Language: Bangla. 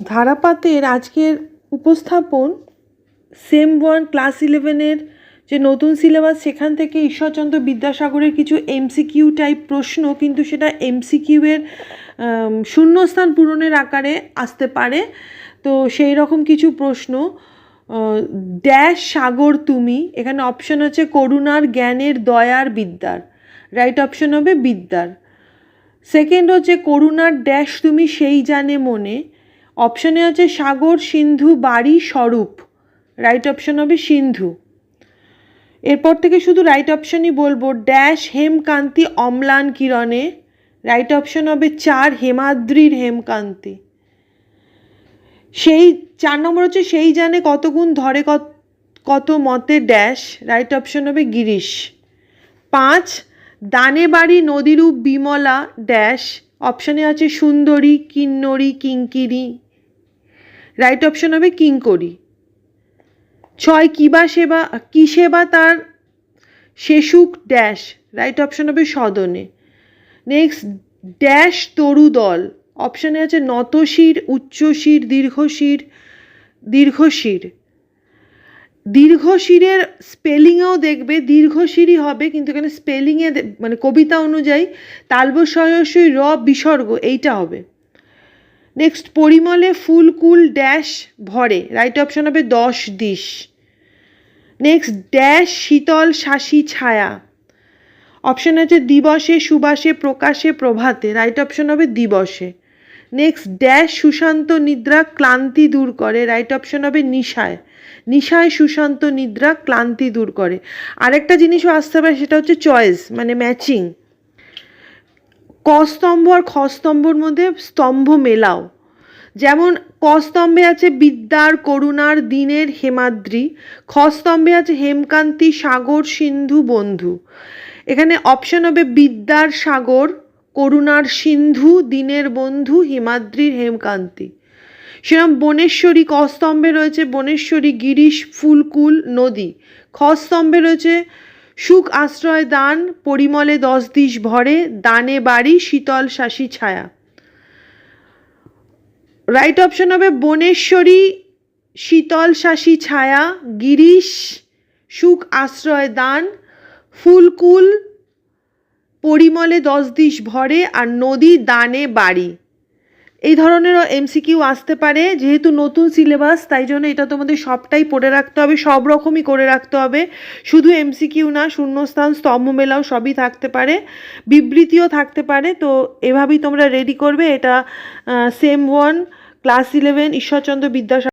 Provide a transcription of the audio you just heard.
ধারাপাতের আজকের উপস্থাপন সেম ওয়ান ক্লাস ইলেভেনের যে নতুন সিলেবাস, সেখান থেকে ঈশ্বরচন্দ্র বিদ্যাসাগরের কিছু এমসিকিউ টাইপ প্রশ্ন, কিন্তু সেটা এমসিকিউয়ের শূন্যস্থান পূরণের আকারে আসতে পারে। তো সেই রকম কিছু প্রশ্ন ড্যাশ সাগর তুমি, এখানে অপশন আছে করুণার, জ্ঞানের, দয়ার, বিদ্যার। রাইট অপশন হবে বিদ্যার। সেকেন্ড হচ্ছে করুণার, ড্যাশ তুমি সেই জানে মনে। অপশানে আছে সাগর, সিন্ধু, বাড়ি, স্বরূপ। রাইট অপশন হবে সিন্ধু। এরপর থেকে শুধু রাইট অপশনই বলব ড্যাশ হেমকান্তি, অম্লান কিরণে। রাইট অপশন হবে চার, হেমাদ্রির হেমকান্তি। সেই চার নম্বর হচ্ছে সেই জানে কত গুণ ধরে কত কত মতে ড্যাশ রাইট অপশন হবে গিরিশ। পাঁচ, দানে বাড়ি, নদীরূপ, বিমলা ড্যাশ অপশানে আছে সুন্দরী, কিন্নরী, কিঙ্কিরি। রাইট অপশন হবে কিঙ্করি ছয় কিবা সেবা, কি সেবা তার শেষুক ড্যাশ রাইট অপশন হবে সদনে। নেক্সট ড্যাশ তরুদল অপশানে আছে নতশির উচ্চশির, দীর্ঘশির দীর্ঘশির। দীর্ঘশিরের স্পেলিংয়েও দেখবে দীর্ঘশিরই হবে, কিন্তু এখানে স্পেলিংয়ে মানে কবিতা অনুযায়ী তালবসয়সই র বিসর্গ, এইটা হবে। নেক্সট পরিমলে ফুলকুল ড্যাশ ভরে। রাইট অপশন হবে দশ দিশ। নেক্সট ড্যাশ শীতল, শাসি, ছায়া। অপশন আছে দিবসে, সুবাসে, প্রকাশে, প্রভাতে। রাইট অপশন হবে দিবসে। নেক্সট ড্যাশ সুশান্ত নিদ্রা, ক্লান্তি দূর করে। রাইট অপশন হবে নিশায়। নিশায়, সুশান্ত নিদ্রা, ক্লান্তি দূর করে। আরেকটা জিনিসও আসতে পারে, সেটা হচ্ছে চয়েস মানে ম্যাচিং ক স্তম্ভ আর খ স্তম্ভর মধ্যে স্তম্ভ মেলাও। যেমন কস্তম্ভে আছে বিদ্যার করুণার দিনের হেমাদ্রি, খস্তম্ভে আছে হেমকান্তি, সাগর, সিন্ধু, বন্ধু। এখানে অপশন হবে বিদ্যার সাগর, করুণার সিন্ধু, দিনের বন্ধু, হিমাদ্রির হেমকান্তি। সেরকম বনেশ্বরী কস্তম্ভে রয়েছে বনেশ্বরী, গিরিশ, ফুলকুল, নদী। খ স্তম্ভে রয়েছে সুখ আশ্রয় দান, পরিমলে দশ দিশ ভরে, দানে বাড়ি, শীতল শাসি ছায়া। রাইট অপশন হবে বনেশ্বরী, শীতল শাসি ছায়া, গিরিশ, সুখ আশ্রয় দান, ফুলকুল, পরিমলে দশ দিশ ভরে, আর নদী, দানে বাড়ি। এই ধরনেরও এমসিকিউ আসতে পারে, যেহেতু নতুন সিলেবাস তাই জন্য এটা তোমাদের সবটাই পড়ে রাখতে হবে, সব রকমই করে রাখতে হবে। শুধু এমসিকিউ না, শূন্যস্থান, স্তম্ভ মেলাও সবই থাকতে পারে, বিবৃতিও থাকতে পারে, তো এভাবেই তোমরা রেডি করবে। এটা same one class eleven Ishwarchandra Vidyasagar